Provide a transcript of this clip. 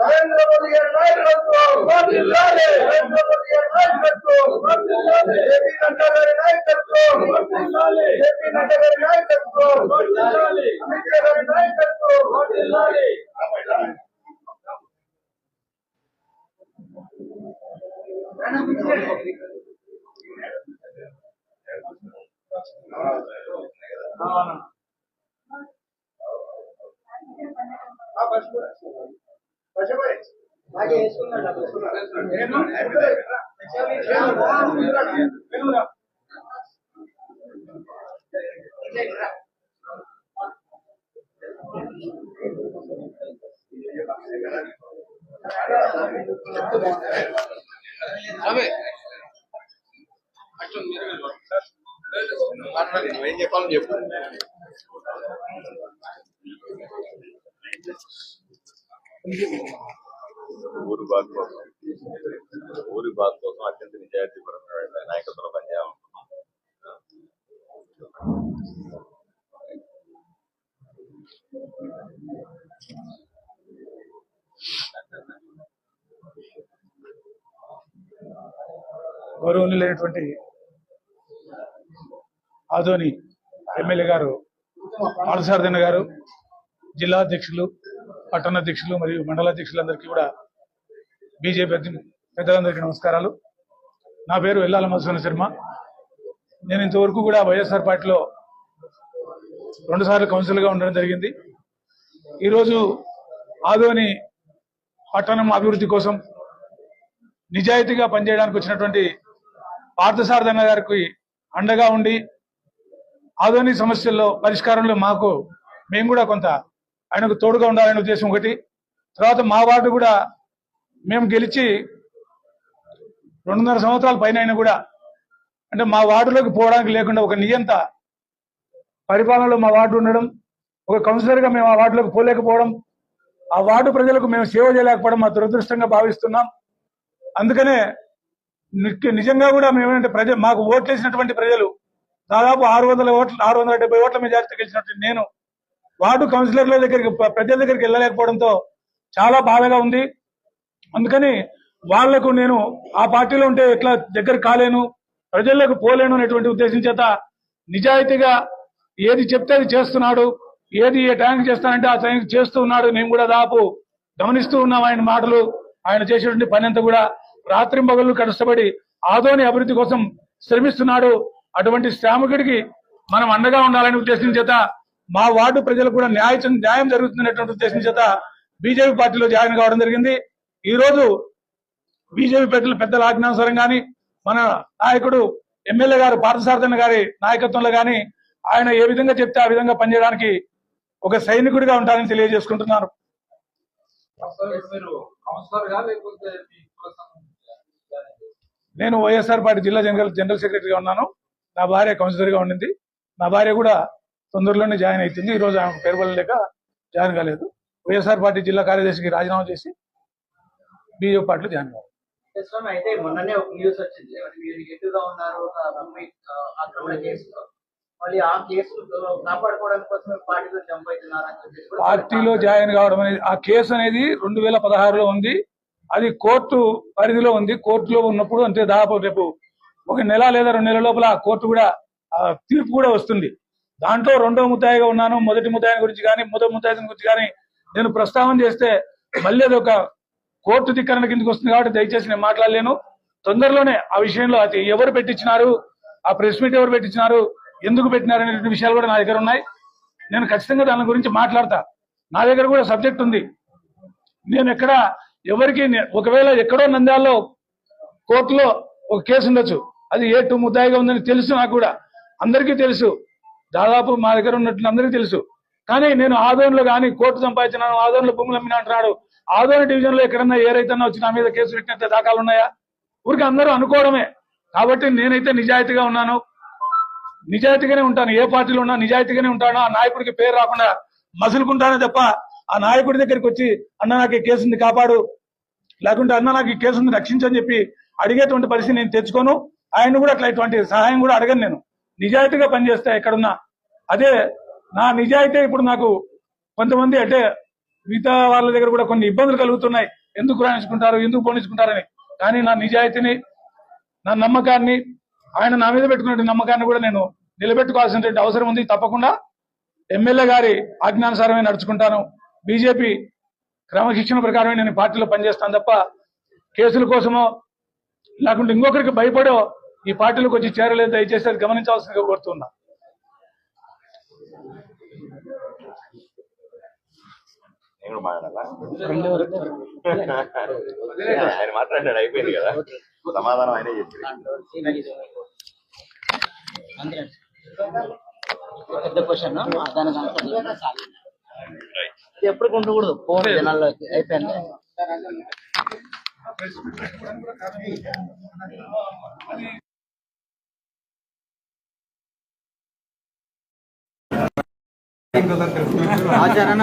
నరేంద్ర మోదీ గారి నాయకత్వం నాయకత్వం వర్ధిల్లాలి జేపీ నడ్డా గారి నాయకత్వం వర్ధిల్లాలి నడ్డా గారి నాయకత్వం అమిత్ గారి నాయకత్వం వర్ధిల్లాలి బాగా వేసుకున్నాడు నువ్వేం చెప్పాలని చెప్పు ఊరు బాగు కోసం ఊరి బాగు కోసం అత్యంత నిజాయితీపరమైన నాయకత్వం పనిచేయాలనుకున్నాం గౌరవనీయులైనటువంటి ఆదోని ఎమ్మెల్యే గారు పాలసారదన్న గారు జిల్లా అధ్యక్షులు పట్టణ అధ్యక్షులు మరియు మండల అధ్యక్షులందరికీ కూడా బీజేపీ పెద్దలందరికీ నమస్కారాలు. నా పేరు ఎల్లాల మధుసూన శర్మ. నేను ఇంతవరకు కూడా వైఎస్ఆర్ పార్టీలో రెండుసార్లు కౌన్సిల్గా ఉండడం జరిగింది. ఈరోజు ఆదోని పట్టణం అభివృద్ధి కోసం నిజాయితీగా పనిచేయడానికి వచ్చినటువంటి పార్థసారథన్న గారికి అండగా ఉండి ఆదోని సమస్యల్లో పరిష్కారంలో మాకు మేము కూడా కొంత ఆయనకు తోడుగా ఉండాలనే ఉద్దేశం ఒకటి. తర్వాత మా వార్డు కూడా మేము గెలిచి రెండున్నర సంవత్సరాల పైన అయినా కూడా అంటే మా వార్డులోకి పోవడానికి లేకుండా ఒక నియంత పరిపాలనలో మా వార్డు ఉండడం ఒక కౌన్సిలర్గా మేము ఆ వార్డులోకి పోలేకపోవడం ఆ వార్డు ప్రజలకు మేము సేవ చేయలేకపోవడం మా దురదృష్టంగా భావిస్తున్నాం. అందుకనే నిజంగా కూడా మేమేంటే ప్రజలు మాకు ఓట్లేసినటువంటి ప్రజలు దాదాపు ఆరు వందల ఓట్లు ఆరు వందల డెబ్బై ఓట్ల మెజార్టీ గెలిచినట్టు నేను వార్డు కౌన్సిలర్ల దగ్గరికి ప్రజల దగ్గరికి వెళ్ళలేకపోవడంతో చాలా బాధగా ఉంది. అందుకని వాళ్ళకు నేను ఆ పార్టీలో ఉంటే ఎట్లా దగ్గర కాలేను ప్రజల్లోకి పోలేను అనేటువంటి ఉద్దేశం చేత నిజాయితీగా ఏది చెప్తే అది చేస్తున్నాడు ఏది ఏ టైంకి చేస్తానంటే ఆ టైంకి చేస్తూ ఉన్నాడు. మేము కూడా దాపు గమనిస్తూ ఉన్నాం ఆయన మాటలు ఆయన చేసేటువంటి పని అంతా కూడా. రాత్రింబగళ్ళు కష్టపడి ఆదోని అభివృద్ధి కోసం శ్రమిస్తున్నాడు. అటువంటి శ్రామికుడికి మనం అండగా ఉండాలనే ఉద్దేశం చేత మా వార్డు ప్రజలకు కూడా న్యాయం న్యాయం జరుగుతున్నటువంటి ఉద్దేశం చేత బీజేపీ పార్టీలో జాయిన్ కావడం జరిగింది. ఈ రోజు బీజేపీ పెద్దల పెద్దల ఆజ్ఞానుసారం కానీ మన నాయకుడు ఎమ్మెల్యే గారు పార్థసారథన్ గారి నాయకత్వంలో కానీ ఆయన ఏ విధంగా చెప్తే ఆ విధంగా పనిచేయడానికి ఒక సైనికుడిగా ఉంటానని తెలియజేసుకుంటున్నాను. నేను వైఎస్ఆర్ పార్టీ జిల్లా జనరల్ జనరల్ సెక్రటరీగా ఉన్నాను. నా భార్య కౌన్సిలర్గా ఉండింది. నా భార్య కూడా తొందరలోనే జాయిన్ అవుతుంది ఈ రోజు ఆమె పేరు లేక జాయిన్ కాలేదు. వైఎస్ఆర్ పార్టీ జిల్లా కార్యదర్శికి రాజీనామా చేసి బీజేపీ పార్టీలో జాయిన్ కావాలి. స్వామి అయితే మొన్ననే ఒక న్యూస్ వచ్చింది. మరి మీరు ఎటుగా ఉన్నారు ఆ భూమి ఆ, ఆక్రమణ కేసులో. మళ్ళీ ఆ కేసు కాపాడుకోవడానికి కోసం పార్టీలో జంప్ అవుతున్నారు పార్టీలో జాయిన్ కావడం అనేది ఆ కేసు అనేది రెండు వేల పదహారులో ఉంది. అది కోర్టు పరిధిలో ఉంది. కోర్టులో ఉన్నప్పుడు అంటే దాదాపు రేపు ఒక నెల లేదా రెండు నెలల లోపల ఆ కోర్టు కూడా తీర్పు కూడా వస్తుంది. దాంట్లో రెండో ముద్దాయిగా ఉన్నాను మొదటి ముద్దాయిని గురించి కానీ మొదటి ముద్దాయిని గురించి కానీ నేను ప్రస్తావన చేస్తే మళ్ళీ అది ఒక కోర్టు ధిక్కరణ కిందకి వస్తుంది కాబట్టి దయచేసి నేను మాట్లాడలేను. తొందరలోనే ఆ విషయంలో అది ఎవరు పెట్టించినారు ఆ ప్రెస్ మీట్ ఎవరు పెట్టించినారు ఎందుకు పెట్టినారు అనే విషయాలు కూడా నా దగ్గర ఉన్నాయి. నేను ఖచ్చితంగా దాని గురించి మాట్లాడతా. నా దగ్గర కూడా సబ్జెక్ట్ ఉంది. నేను ఎక్కడ ఎవరికి ఒకవేళ ఎక్కడో నంద్యాలలో కోర్టులో ఒక కేసు ఉండొచ్చు. అది ఏ టూ ముద్దాయిగా ఉందని తెలుసు నాకు కూడా. అందరికీ తెలుసు. దాదాపు మా దగ్గర ఉన్నట్లు అందరికీ తెలుసు. కానీ నేను ఆదోన్లో కానీ కోర్టు సంపాదించినాను ఆదోన్లో భూములు అమ్మిన అంటున్నాడు ఆదోని డివిజన్లో ఎక్కడన్నా ఏ వచ్చి నా మీద కేసు పెట్టినట్టు దాఖలు ఉన్నాయా? ఊరికి అందరూ అనుకోవడమే. కాబట్టి నేనైతే నిజాయితీగా ఉన్నాను. నిజాయితీగానే ఉంటాను. ఏ పార్టీలో ఉన్నా నిజాయితీగానే ఉంటాను. ఆ నాయకుడికి పేరు రాకుండా మసులుకుంటానే తప్ప ఆ నాయకుడి దగ్గరికి వచ్చి అన్న నాకు ఈ కేసుని కాపాడు. లేకుంటే అన్న నాకు ఈ కేసుని రక్షించని చెప్పి అడిగేటువంటి పరిస్థితి నేను తెచ్చుకోను. ఆయన కూడా అట్లా ఇటువంటి సహాయం కూడా అడగను నేను. నిజాయితీగా పనిచేస్తా ఎక్కడున్నా. అదే నా నిజాయితీ ఇప్పుడు నాకు కొంతమంది అంటే మిగతా వాళ్ళ దగ్గర కూడా కొన్ని ఇబ్బందులు కలుగుతున్నాయి. ఎందుకు రాయించుకుంటారు ఎందుకు పోనించుకుంటారని కానీ నా నిజాయితీని నా నమ్మకాన్ని ఆయన నా మీద పెట్టుకున్న నమ్మకాన్ని కూడా నేను నిలబెట్టుకోవాల్సినటువంటి అవసరం ఉంది. తప్పకుండా ఎమ్మెల్యే గారి ఆజ్ఞానుసారమే నడుచుకుంటాను. బీజేపీ క్రమశిక్షణ ప్రకారమే నేను పార్టీలో పనిచేస్తాను తప్ప కేసుల కోసమో లేకుంటే ఇంకొకరికి భయపడో ఈ పార్టీలోకి వచ్చి చేరలేదు దయచేసి అది గమనించాల్సిందిగా కోరుతున్నా. ఆయన మాట్లాడాడు అయిపోయింది కదా. సమాధానం ఆయనే చెప్పి పెద్ద క్వశ్చన్ దానికి ఆన్సర్ చేయండి. ఇది ఎప్పుడు ఉండకూడదు ఫోన్ జనాల్లోకి అయిపోయింది. ఆచారణ.